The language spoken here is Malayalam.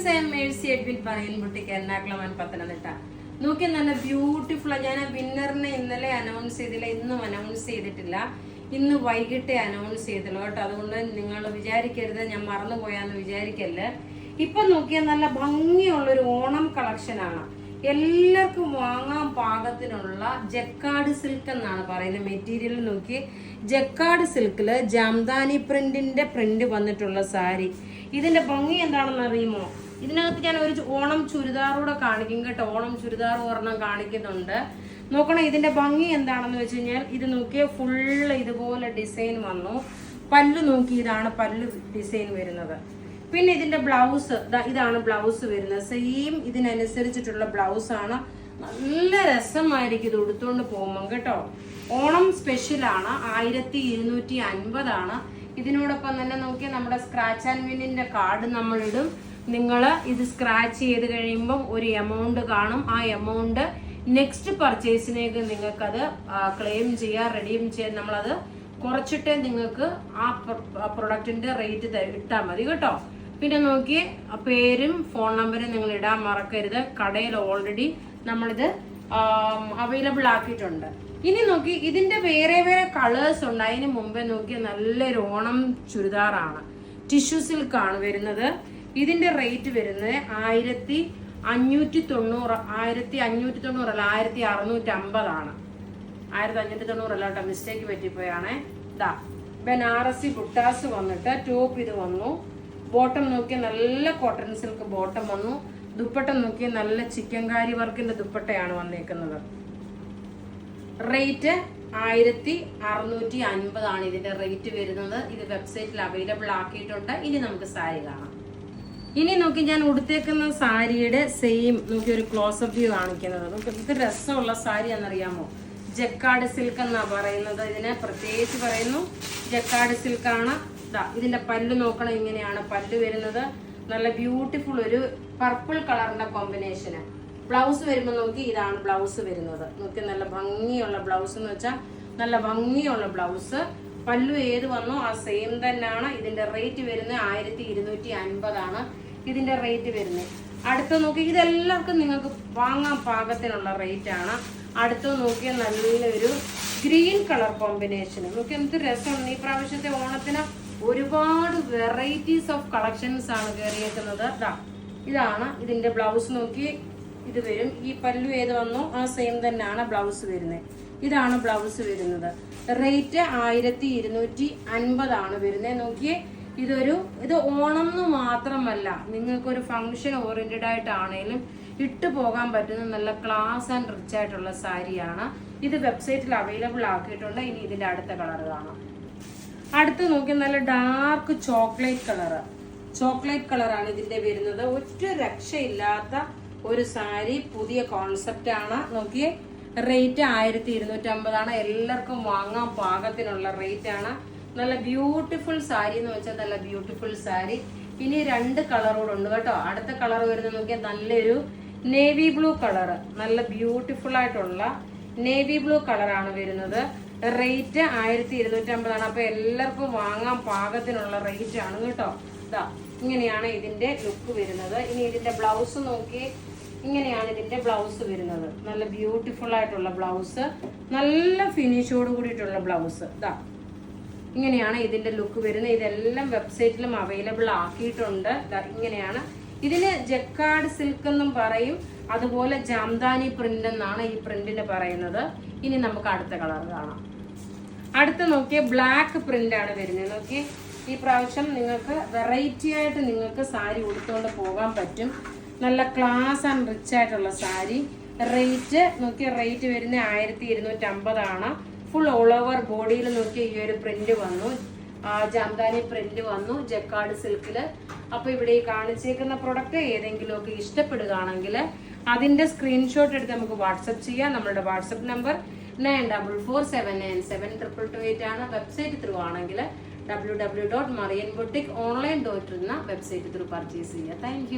ഫ്രണ്ട്സ് എം മേഴ്സി എഡ്വിൻ പറയൽ കുട്ടിക്ക് എറണാകുളം ആൻഡ് പത്തനംതിട്ട. നോക്കി നല്ല ബ്യൂട്ടിഫുൾ ഞാൻ ആ വിന്നറിനെ ഇന്നലെ അനൗൺസ് ചെയ്തില്ല ഇന്നും അനൗൺസ് ചെയ്തിട്ടില്ല. ഇന്ന് വൈകിട്ടേ അനൗൺസ് ചെയ്തുള്ളൂ കേട്ടോ. അതുകൊണ്ട് നിങ്ങൾ വിചാരിക്കരുത് ഞാൻ മറന്നുപോയാന്ന് വിചാരിക്കല്ല് ഇപ്പൊ നോക്കിയാൽ നല്ല ഭംഗിയുള്ള ഒരു ഓണം കളക്ഷനാണ് എല്ലാവർക്കും വാങ്ങാൻ പാകത്തിനുള്ള ജക്കാട് സിൽക്ക് എന്നാണ് പറയുന്നത്. മെറ്റീരിയൽ നോക്കി ജക്കാട് സിൽക്കിൽ ജാംദാനി പ്രിന്റിന്റെ പ്രിന്റ് വന്നിട്ടുള്ള സാരി. ഇതിന്റെ ഭംഗി എന്താണെന്ന് അറിയുമോ? ഇതിനകത്ത് ഞാൻ ഒരു ഓണം ചുരിദാറൂടെ കാണിക്കും കേട്ടോ. ഓണം ചുരിദാർ ഒരെണ്ണം കാണിക്കുന്നുണ്ട്. നോക്കണം ഇതിന്റെ ഭംഗി എന്താണെന്ന് വെച്ച് കഴിഞ്ഞാൽ ഇത് നോക്കിയ ഫുള്ള് ഇതുപോലെ ഡിസൈൻ വന്നു. പല്ല് നോക്കി ഇതാണ് പല്ല് ഡിസൈൻ വരുന്നത്. പിന്നെ ഇതിന്റെ ബ്ലൗസ് ഇതാണ് ബ്ലൗസ് വരുന്നത്. സെയിം ഇതിനനുസരിച്ചിട്ടുള്ള ബ്ലൗസ് ആണ്. നല്ല രസമായിരിക്കും ഇത് ഉടുത്തുകൊണ്ട് പോകുമ്പോൾ കേട്ടോ. ഓണം സ്പെഷ്യലാണ് ആയിരത്തി ഇരുന്നൂറ്റി അൻപതാണ്. ഇതിനോടൊപ്പം തന്നെ നോക്കിയാൽ നമ്മുടെ സ്ക്രാച്ച് ആൻഡ് വിന്നിന്റെ കാർഡ് നമ്മളിടും. നിങ്ങൾ ഇത് സ്ക്രാച്ച് ചെയ്ത് കഴിയുമ്പം ഒരു എമൗണ്ട് കാണും. ആ എമൗണ്ട് നെക്സ്റ്റ് പർച്ചേസിനേക്ക് നിങ്ങൾക്കത് ക്ലെയിം ചെയ്യാം റെഡീം ചെയ്യാൻ നമ്മളത് കുറച്ചിട്ടേ നിങ്ങൾക്ക് ആ പ്രൊഡക്റ്റിന്റെ റേറ്റ് ഇട്ടാൽ മതി കേട്ടോ. പിന്നെ നോക്കി പേരും ഫോൺ നമ്പറും നിങ്ങൾ ഇടാൻ മറക്കരുത്. കടയിൽ ഓൾറെഡി നമ്മളിത് അവൈലബിൾ ആക്കിയിട്ടുണ്ട്. ഇനി നോക്കി ഇതിന്റെ വേറെ വേറെ കളേഴ്സ് ഉണ്ട്. അതിന് മുമ്പേ നോക്കി നല്ലൊരു ഓണം ചുരിദാറാണ്. ടിഷ്യൂ സിൽക്കാണ് വരുന്നത്. ഇതിന്റെ റേറ്റ് വരുന്നത് ആയിരത്തി അഞ്ഞൂറ്റി തൊണ്ണൂറ് ആയിരത്തി അഞ്ഞൂറ്റി തൊണ്ണൂറല്ല ആയിരത്തി അറുന്നൂറ്റി അമ്പതാണ്. ആയിരത്തി അഞ്ഞൂറ്റി തൊണ്ണൂറല്ല കേട്ടോ മിസ്റ്റേക്ക് പറ്റിപ്പോയാണേ. ഇതാ ബനാറസി ബുട്ടാസ് വന്നിട്ട് ടോപ്പ് ഇത് വന്നു. ബോട്ടം നോക്കി നല്ല കോട്ടൺ സിൽക്ക് ബോട്ടം വന്നു. ദുപ്പട്ട നോക്കി നല്ല ചിക്കൻകാരി വർക്കിന്റെ ദുപ്പട്ടയാണ് വന്നേക്കുന്നത്. റേറ്റ് ആയിരത്തി അറുന്നൂറ്റി അൻപതാണ് ഇതിന്റെ റേറ്റ് വരുന്നത്. ഇത് വെബ്സൈറ്റിൽ അവൈലബിൾ ആക്കിയിട്ടുണ്ട്. ഇനി നമുക്ക് സാരി കാണാം. ഇനി നോക്കി ഞാൻ ഉടുത്തേക്കുന്ന സാരിയുടെ സെയിം നോക്കി ഒരു ക്ലോസപ്പ് വ്യൂ കാണിക്കുന്നത്. നമുക്ക് ഇത് രസമുള്ള സാരി എന്നറിയാമോ ജക്കാട് സിൽക്ക് എന്നാ പറയുന്നത്. ഇതിനെ പ്രത്യേകിച്ച് പറയുന്നു ജക്കാട് സിൽക്കാണ് ഇതാ ഇതിന്റെ പല്ല് നോക്കണം ഇങ്ങനെയാണ് പല്ല് വരുന്നത്. നല്ല ബ്യൂട്ടിഫുൾ ഒരു പർപ്പിൾ കളറിന്റെ കോമ്പിനേഷന് ബ്ലൗസ് വരുമ്പോൾ നോക്കി ഇതാണ് ബ്ലൗസ് വരുന്നത്. നോക്കി നല്ല ഭംഗിയുള്ള ബ്ലൗസ് എന്ന് വെച്ചാൽ നല്ല ഭംഗിയുള്ള ബ്ലൗസ് പല്ലു ഏത് വന്നോ ആ സെയിം തന്നെയാണ്. ഇതിന്റെ റേറ്റ് വരുന്നത് ആയിരത്തി ഇരുന്നൂറ്റി അൻപതാണ്. ഇതിന്റെ റേറ്റ് വരുന്നത് അടുത്ത നോക്കി ഇതെല്ലാവർക്കും നിങ്ങൾക്ക് വാങ്ങാൻ പാകത്തിനുള്ള റേറ്റ് ആണ്. അടുത്ത നോക്കിയ നല്ലൊരു ഗ്രീൻ കളർ കോമ്പിനേഷൻ നോക്കി എന്ത് രസമാണ്. ഈ പ്രാവശ്യത്തെ ഓണത്തിന് ഒരുപാട് വെറൈറ്റീസ് ഓഫ് കളക്ഷൻസ് ആണ് കയറിയേക്കുന്നത് ഇതാണ് ഇതിന്റെ ബ്ലൗസ് നോക്കി. ഇത് വരും. ഈ പല്ലു ഏത് വന്നോ ആ സെയിം തന്നെയാണ് ബ്ലൗസ് വരുന്നത് ഇതാണ് ബ്ലൗസ് വരുന്നത്. റേറ്റ് ആയിരത്തി ഇരുന്നൂറ്റി അൻപതാണ് വരുന്നത് നോക്കിയേ ഇതൊരു ഇത് ഓണം എന്ന് മാത്രമല്ല നിങ്ങൾക്കൊരു ഫങ്ഷൻ ഓറിയന്റഡ് ആയിട്ടാണേലും ഇട്ട് പോകാൻ പറ്റുന്ന നല്ല ക്ലാസ് ആൻഡ് റിച്ച് ആയിട്ടുള്ള സാരിയാണ്. ഇത് വെബ്സൈറ്റിൽ അവൈലബിൾ ആക്കിയിട്ടുണ്ട്. ഇനി ഇതിന്റെ അടുത്ത കളർ കാണാം. അടുത്ത് നോക്കി നല്ല ഡാർക്ക് ചോക്ലേറ്റ് കളറ് ചോക്ലേറ്റ് കളറാണ് ഇതിന്റെ വരുന്നത്. ഒറ്റ രക്ഷയില്ലാത്ത ഒരു സാരി പുതിയ കോൺസെപ്റ്റ് ആണ്. നോക്കിയേ റേറ്റ് ആയിരത്തി ഇരുന്നൂറ്റി അമ്പതാണ് എല്ലാവർക്കും വാങ്ങാൻ പാകത്തിനുള്ള റേറ്റ് ആണ്. നല്ല ബ്യൂട്ടിഫുൾ സാരി എന്ന് വെച്ചാൽ നല്ല ബ്യൂട്ടിഫുൾ സാരി ഇനി രണ്ട് കളറോട് ഉണ്ട് കേട്ടോ. അടുത്ത കളർ വരുന്നത് നോക്കിയാൽ നല്ലൊരു നേവി ബ്ലൂ കളർ നല്ല ബ്യൂട്ടിഫുൾ ആയിട്ടുള്ള നേവി ബ്ലൂ കളറാണ് വരുന്നത്. റേറ്റ് ആയിരത്തി ഇരുന്നൂറ്റി അമ്പതാണ് അപ്പൊ എല്ലാവർക്കും വാങ്ങാൻ പാകത്തിനുള്ള റേറ്റ് ആണ് കേട്ടോ. ഇതാ ഇങ്ങനെയാണ് ഇതിന്റെ ലുക്ക് വരുന്നത്. ഇനി ഇതിന്റെ ബ്ലൗസ് നോക്കി ഇങ്ങനെയാണ് ഇതിന്റെ ബ്ലൗസ് വരുന്നത്. നല്ല ബ്യൂട്ടിഫുൾ ആയിട്ടുള്ള ബ്ലൗസ് നല്ല ഫിനിഷോട് കൂടിയിട്ടുള്ള ബ്ലൗസ് ഇതാ ഇങ്ങനെയാണ് ഇതിന്റെ ലുക്ക് വരുന്നത്. ഇതെല്ലാം വെബ്സൈറ്റിലും അവൈലബിൾ ആക്കിയിട്ടുണ്ട്. ഇങ്ങനെയാണ്. ഇതിന് ജക്കാർഡ് സിൽക്ക് എന്നും പറയും. അതുപോലെ ജാംദാനി പ്രിന്റ് എന്നാണ് ഈ പ്രിന്റിന് പറയുന്നത്. ഇനി നമുക്ക് അടുത്ത കളർ കാണാം. അടുത്ത നോക്കിയ ബ്ലാക്ക് പ്രിന്റ് ആണ് വരുന്നത്. നോക്കി ഈ പ്രാവശ്യം നിങ്ങൾക്ക് വെറൈറ്റി ആയിട്ട് നിങ്ങൾക്ക് സാരി ഉടുത്തുകൊണ്ട് പോകാൻ പറ്റും. നല്ല ക്ലാസ് ആൻഡ് റിച്ച് ആയിട്ടുള്ള സാരി. റേറ്റ് നോക്കിയ റേറ്റ് വരുന്നത് ആയിരത്തി ഇരുന്നൂറ്റി അമ്പതാണ് ഫുൾ ഓൾ ഓവർ ബോഡിയിൽ നോക്കി ഈ ഒരു പ്രിന്റ് വന്നു. ആ, ജാംദാനി പ്രിന്റ് വന്നു ജക്കാർഡ് സിൽക്കിൽ അപ്പൊ ഇവിടെ ഈ കാണിച്ചേക്കുന്ന പ്രൊഡക്റ്റ് ഏതെങ്കിലുമൊക്കെ ഇഷ്ടപ്പെടുകയാണെങ്കിൽ അതിന്റെ സ്ക്രീൻഷോട്ട് എടുത്ത് നമുക്ക് വാട്സപ്പ് ചെയ്യാം. നമ്മളുടെ WhatsApp number nine double four seven nine seven triple two eight ആണ്. വെബ്സൈറ്റ് ത്രൂ ആണെങ്കിൽ W W dot Marian boutique online dot എന്ന വെബ്സൈറ്റ് ത്രൂ പർച്ചേസ് ചെയ്യുക താങ്ക്